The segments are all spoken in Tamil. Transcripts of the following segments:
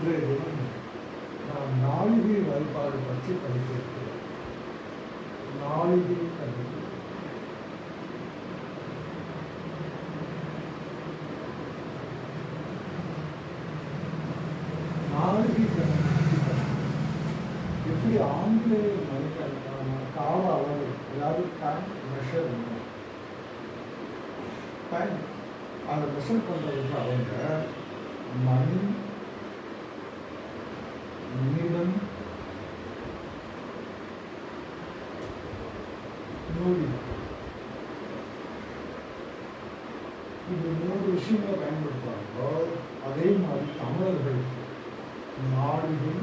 இன்றைய தினம் நாம் நாளிகை வழிபாடு பற்றி படித்திருக்கிறோம். நாளிகை கல்வி நாளிகை எப்படி ஆங்கிலேய மணிக்கணக்கான கால அளவு அதாவது டைம் மெஷர் டைம் அதை மெஷர் பண்ணுறதுக்கு அவங்க மணி நிமிடம் நொடி இந்த மூணு விஷயங்களை பயன்படுத்துவார்கள். அதே மாதிரி தமிழர்கள் நாடுகள்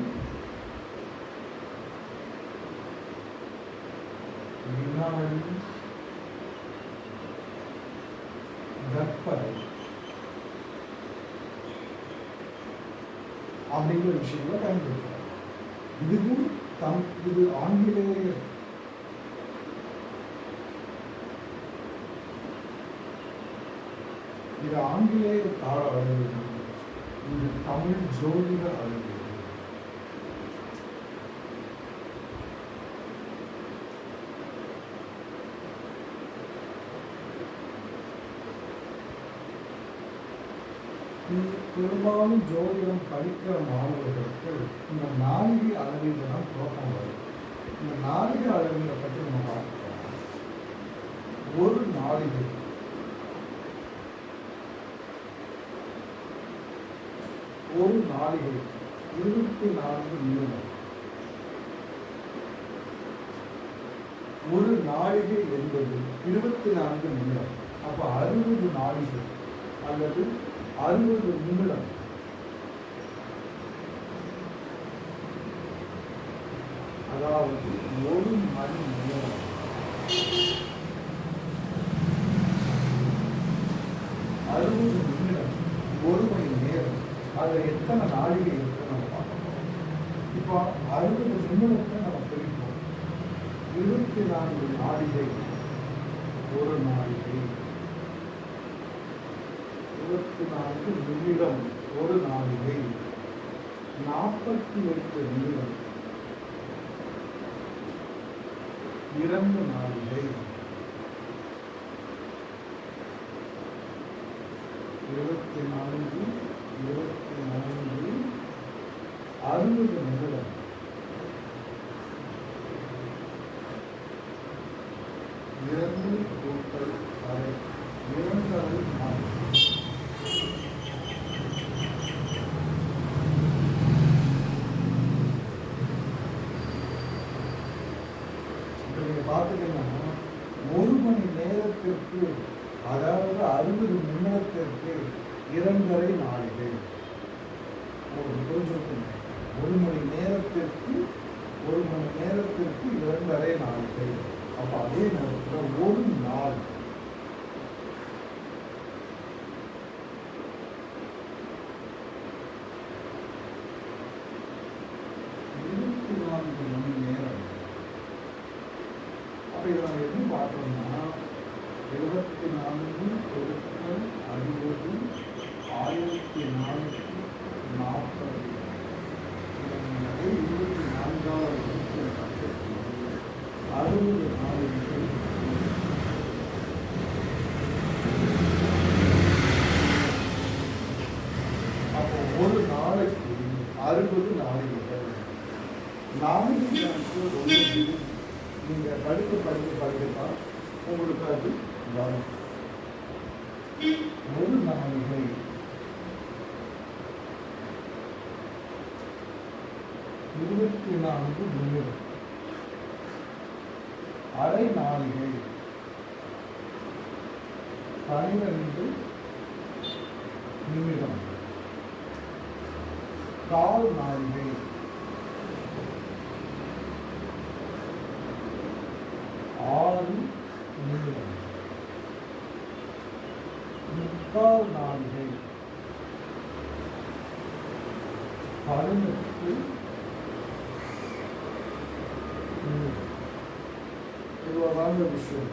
வினாடி கற்பனை அப்படிங்கிற விஷயங்களை பயன்படுத்துறாங்க இதுவும் தம் இது ஆங்கிலேய இது ஆங்கிலேய கால அளவு. இது தமிழ் ஜோதிட அளவு இது பெரும்பாலும் ஜோதிடம் படிக்கிற மாணவர்களுக்கு இந்த நான்கு அளவீடு தான் குழப்பம் வரும். இந்த நான்கு அளவீடை பற்றி நம்ம பார்க்கலாம். ஒரு நாளிகை. ஒரு நாளிகை. இருபத்தி நான்கு நிமிடம் ஒரு நாளிகை என்பது இருபத்தி நான்கு நிமிடம் அப்ப அறுபது நாளிகை அல்லது அறுபது நிமிடம். அதாவது ஒரு மணி நேரம். அறுபது நிமிடம் ஒரு மணி நேரம். அதில் எத்தனை நாளிகை இருக்கு நம்ம பார்க்கணும் இப்போ அறுபது நிமிடத்தை நம்ம பிரிப்போம். இருபத்தி நான்கு நாளிகை. ஒரு நாளிகை. இருபத்தி நான்கு நிமிடம் ஒரு நாளிகை நாற்பத்தி எட்டு நிமிடம் இரண்டு நாளிலே இருபத்தி நான்கு இருபத்தி நான்கு அறுபது நிமிடம். இப்ப நீங்க ஒரு மணி நேரத்திற்கு அதாவது அறுபது நிமிடத்திற்கு இரண்டரை நாளிகை ஒரு புரிஞ்சுக்கணும் ஒரு மணி நேரத்திற்கு ஒரு மணி நேரத்திற்கு இரண்டரை நாளிகை அப்ப அதே நேரத்தில் ஒரு நாள் இருபத்தி நான்கு மணி நேரம் அப்ப இதை நம்ம எப்படி பார்த்தோம்னா இருபத்தி நான்கு பெருக்கள் அறுபது ஆயிரத்தி நானூற்றி நாற்பது என்பது இருபத்தி நான்காவது வகுப்பில் கற்றுக்கொண்டு அறுபது நாளைக்கு அப்போ ஒரு நாளைக்கு அறுபது நாளிகைகள் நாளைக்கு நீங்கள் ஒன்று நீங்க படிக்க படிக்க படிக்கத்தான் உங்களுக்கு அது வரும். ஒரு நாளிகை இருபத்தி நான்கு நிமிடம் அரை நாளிகை பனிரெண்டு நிமிடம். கால் நாளிகை ஆறு நிமிடம் முக்கால் நாளிகை பதினெட்டு நிமிடம் இதுவதாங்க விஷயம்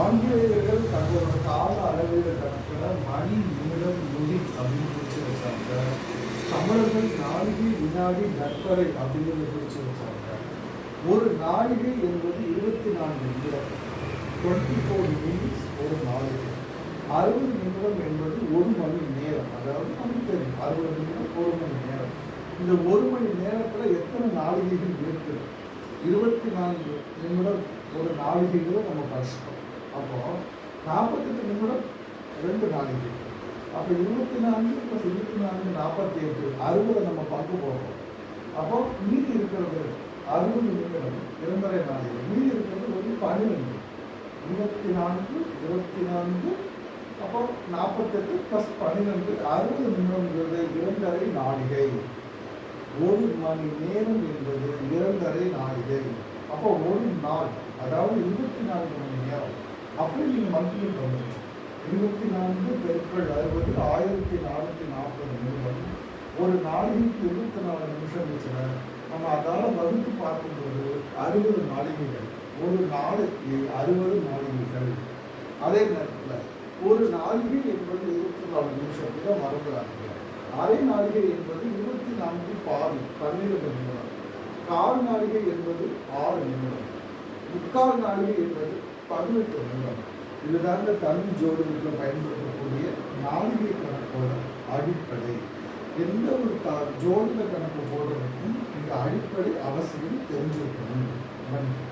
ஆங்கிலேயர்கள் தங்களோட கால அளவீடு கணக்கில் மணி நிமிடம் நொடி அப்படின்னு பிடிச்சு வச்சாங்க. தமிழர்கள் நாளிகை வினாடி நற்பறை அப்படிங்கிறத பிடிச்சு வச்சாங்க. ஒரு நாளிகை என்பது இருபத்தி நான்கு நிமிடம். டுவெண்ட்டி ஃபோர் மினிட்ஸ் ஒரு நாளிகை. அறுபது நிமிடம் என்பது ஒரு மணி நேரம். அதாவது நமக்கு தெரியும் அறுபது நிமிடம் ஒரு மணி நேரம். இந்த ஒரு மணி நேரத்துல எத்தனை நாளிகைகள் இருக்குது இருபத்தி நான்கு நிமிடம் ஒரு நாளிகைகளும் நம்ம படிச்சிட்டோம். அப்போ நாற்பத்தெட்டு நிமிடம் ரெண்டு நாளிகை. அப்போ இருபத்தி நான்கு ப்ளஸ் இருபத்தி நான்கு நாற்பத்தி எட்டு அறுபதை நம்ம பார்க்க போகிறோம் அப்போ மீதி இருக்கிறது அறுபது நிமிடம் இரண்டரை நாளிகை. மீதி இருக்கிறது ஒரு பன்னிரெண்டு. இருபத்தி நான்கு இருபத்தி நான்கு அப்போ நாற்பத்தெட்டு ப்ளஸ் பன்னிரெண்டு அறுபது நிமிடம்ங்கிறது இரண்டரை நாளிகை. ஒரு மணி நேரம் என்பது இரண்டரை நாளிகை அப்போ ஒரு நாள் அதாவது இருபத்தி நான்கு மணி நேரம். அப்படி நீங்கள் மல்டிபிள் பண்ணுங்க. இருபத்தி நான்கு பெருக்கள் அறுபது ஆயிரத்தி நானூற்றி நாற்பது நிமிடம் ஒரு நாளிகைக்கு இருபத்தி நாலு நிமிஷம் வச்சுன்னா நம்ம அதால் வகுத்து பார்க்கும்போது அறுபது நாளிகைகள். ஒரு நாளைக்கு அறுபது நாளிகைகள். அதே நேரத்தில் ஒரு நாளிகை என்பது இருபத்தி நாலு நிமிஷம். இதை மறந்துடாதீங்க. அரை நாளிகை என்பது இருபத்தி நான்கு பாதி பன்னிரண்டு நிமிடம். கால் நாளிகை என்பது ஆறு நிமிடம். முக்கால் நாளிகை என்பது பதினெட்டு நிமிடம். இதுதாங்க தமிழ் ஜோதிடத்தில் பயன்படுத்தக்கூடிய நாளிகை கணக்கோட அடிப்படை. எந்த ஒரு த ஜோதிட கணக்கு போடுறதுக்கும் இந்த அடிப்படை அவசியம் தெரிஞ்சிருக்கணும் நன்றி.